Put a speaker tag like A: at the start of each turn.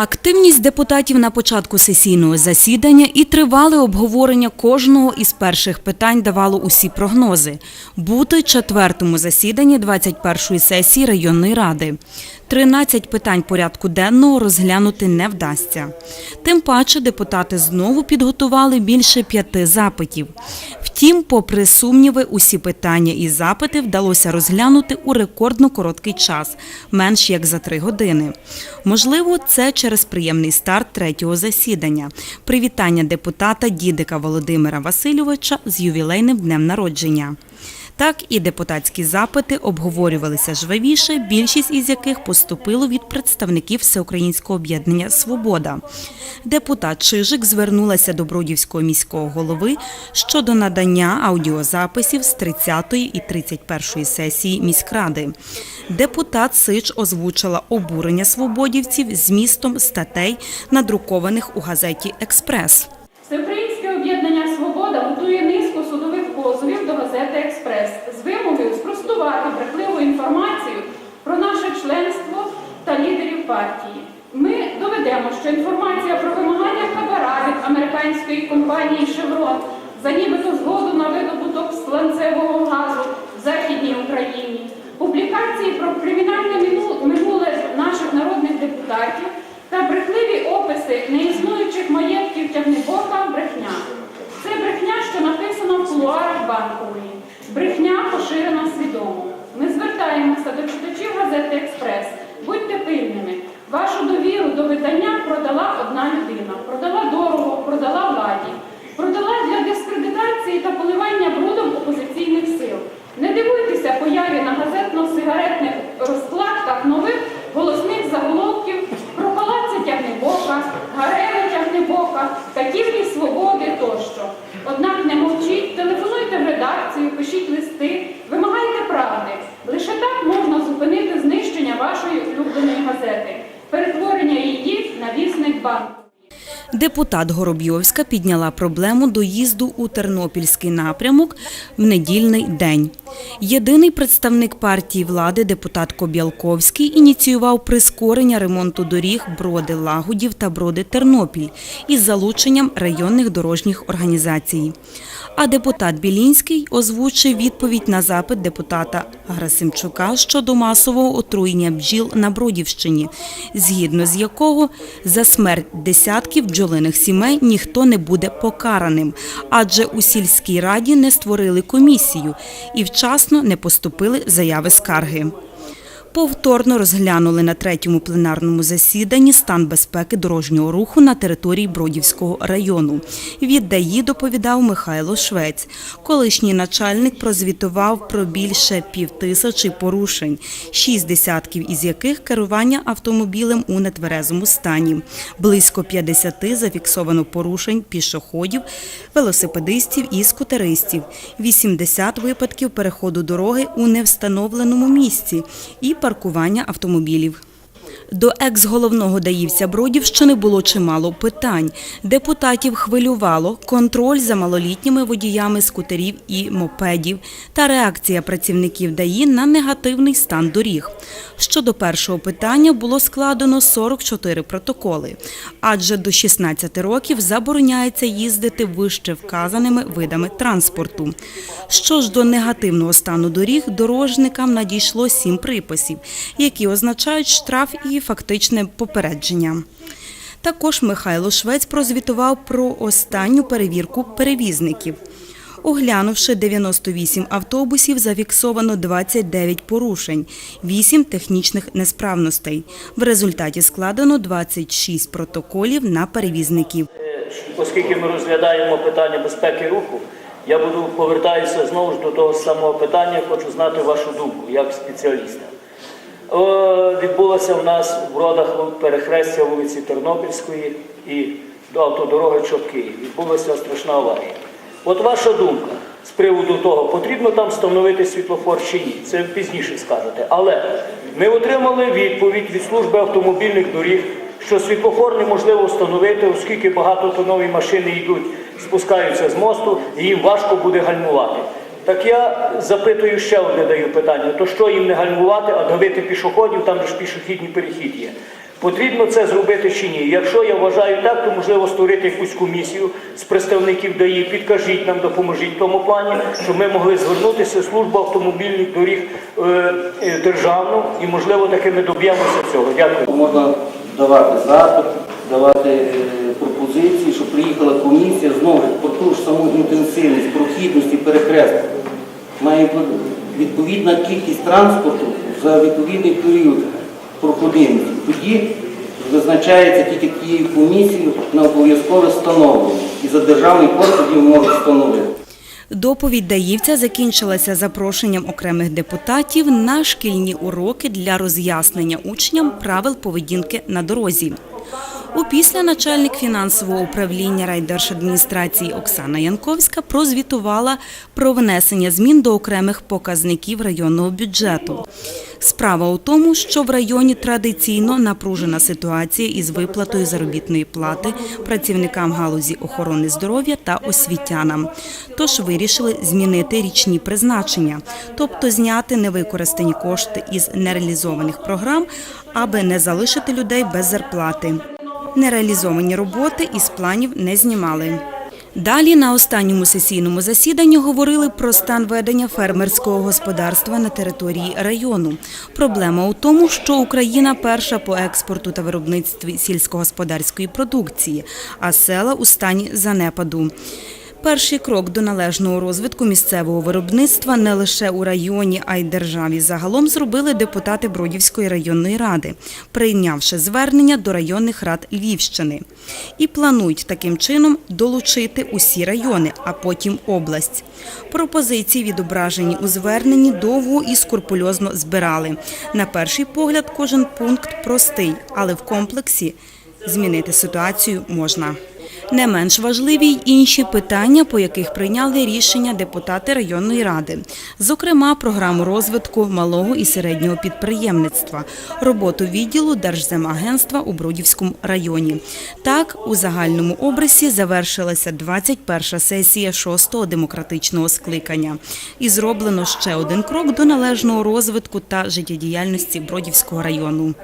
A: Активність депутатів на початку сесійного засідання і тривале обговорення кожного із перших питань давало усі прогнози. Бути четвертому засіданні 21-ї сесії районної ради. 13 питань порядку денного розглянути не вдасться. Тим паче депутати знову підготували більше п'яти запитів. Втім, попри сумніви, усі питання і запити вдалося розглянути у рекордно короткий час менш як за три години. Можливо, це через приємний старт третього засідання. Привітання депутата Дідика Володимира Васильовича з ювілейним днем народження. Так і депутатські запити обговорювалися жвавіше, більшість із яких поступило від представників Всеукраїнського об'єднання Свобода. Депутат Чижик звернулася до Бродівського міського голови щодо надання аудіозаписів з 30-ї і 31-ї сесії міськради. Депутат Сич озвучила обурення свободівців змістом статей, надрукованих у газеті Експрес.
B: Експрес з вимогою спростувати брехливу інформацію про наше членство та лідерів партії. Ми доведемо, що інформація про вимагання хабара від американської компанії Шеврон за нібито згоду на видобуток Будьте. Вашу довіру до видання продала одна людина. Продала до.
A: Депутат Горобйовська підняла проблему доїзду у Тернопільський напрямок в недільний день. Єдиний представник партії влади, депутат Коб'ялковський, ініціював прискорення ремонту доріг Броди Лагодів та Броди Тернопіль із залученням районних дорожніх організацій. А депутат Білінський озвучив відповідь на запит депутата Грасимчука щодо масового отруєння бджіл на Бродівщині, згідно з якого за смерть десятків бджолиних сімей ніхто не буде покараним, адже у сільській раді не створили комісію і вчасно не поступили заяви скарги. Повторно розглянули на третьому пленарному засіданні стан безпеки дорожнього руху на території Бродівського району. Від ДАІ доповідав Михайло Швець. Колишній начальник прозвітував про більше півтисячі порушень, шість десятків із яких керування автомобілем у нетверезому стані. Близько 50 зафіксовано порушень пішоходів, велосипедистів і скутеристів, 80 випадків переходу дороги у невстановленому місці і паркування автомобілів. До екс-головного даївця Бродівщини було чимало питань. Депутатів хвилювало контроль за малолітніми водіями скутерів і мопедів та реакція працівників ДАІ на негативний стан доріг. Щодо першого питання було складено 44 протоколи, адже до 16 років забороняється їздити вище вказаними видами транспорту. Що ж до негативного стану доріг, дорожникам надійшло сім приписів, які означають штраф і фактичне попередження. Також Михайло Швець прозвітував про останню перевірку перевізників. Оглянувши 98 автобусів, зафіксовано 29 порушень, 8 технічних несправностей. В результаті складено 26 протоколів на перевізників.
C: Оскільки ми розглядаємо питання безпеки руху, я буду повертаюся знову ж до того самого питання. Хочу знати вашу думку як спеціаліста. Відбулося в нас у бродах перехрестя вулиці Тернопільської і до автодороги Чопки. Відбулася страшна аварія. От ваша думка з приводу того, потрібно там встановити світлофор чи ні, це пізніше скажете. Але ми отримали відповідь від служби автомобільних доріг, що світлофор неможливо встановити, оскільки багатотонові машини йдуть, спускаються з мосту, і їм важко буде гальмувати. Так я запитую ще одне даю питання: то що їм не гальмувати, а давити пішоходів, там ж пішохідний перехід є. Потрібно це зробити чи ні? Якщо я вважаю так, то можливо створити якусь комісію з представників ДАІ, підкажіть нам, допоможіть в тому плані, щоб ми могли звернутися в службу автомобільних доріг е, е, державну і, можливо, таки ми доб'ємося цього. Дякую.
D: Можна давати запит, давати комісія знову ту ж саму інтенсивність, прохідність і перехресток. Має відповідна кількість транспорту за відповідний період проходимості. Тоді визначається тільки тією комісією на обов'язкове встановлення. І за державний кошт тоді можуть встановити.
A: Доповідь даївця закінчилася запрошенням окремих депутатів на шкільні уроки для роз'яснення учням правил поведінки на дорозі. Опісля начальник фінансового управління райдержадміністрації Оксана Янковська прозвітувала про внесення змін до окремих показників районного бюджету. Справа у тому, що в районі традиційно напружена ситуація із виплатою заробітної плати працівникам галузі охорони здоров'я та освітянам. Тож вирішили змінити річні призначення, тобто зняти невикористані кошти із нереалізованих програм, аби не залишити людей без зарплати. Нереалізовані роботи із планів не знімали. Далі на останньому сесійному засіданні говорили про стан ведення фермерського господарства на території району. Проблема у тому, що Україна перша по експорту та виробництві сільськогосподарської продукції, а села у стані занепаду. Перший крок до належного розвитку місцевого виробництва не лише у районі, а й державі загалом зробили депутати Бродівської районної ради, прийнявши звернення до районних рад Львівщини. І планують таким чином долучити усі райони, а потім область. Пропозиції, відображені у зверненні, довго і скрупульозно збирали. На перший погляд, кожен пункт простий, але в комплексі змінити ситуацію можна. Не менш важливі й інші питання, по яких прийняли рішення депутати районної ради, зокрема, програму розвитку малого і середнього підприємництва, роботу відділу Держземагентства у Бродівському районі. Так, у загальному обрисі завершилася 21-ша сесія 6-го демократичного скликання. І зроблено ще один крок до належного розвитку та життєдіяльності Бродівського району.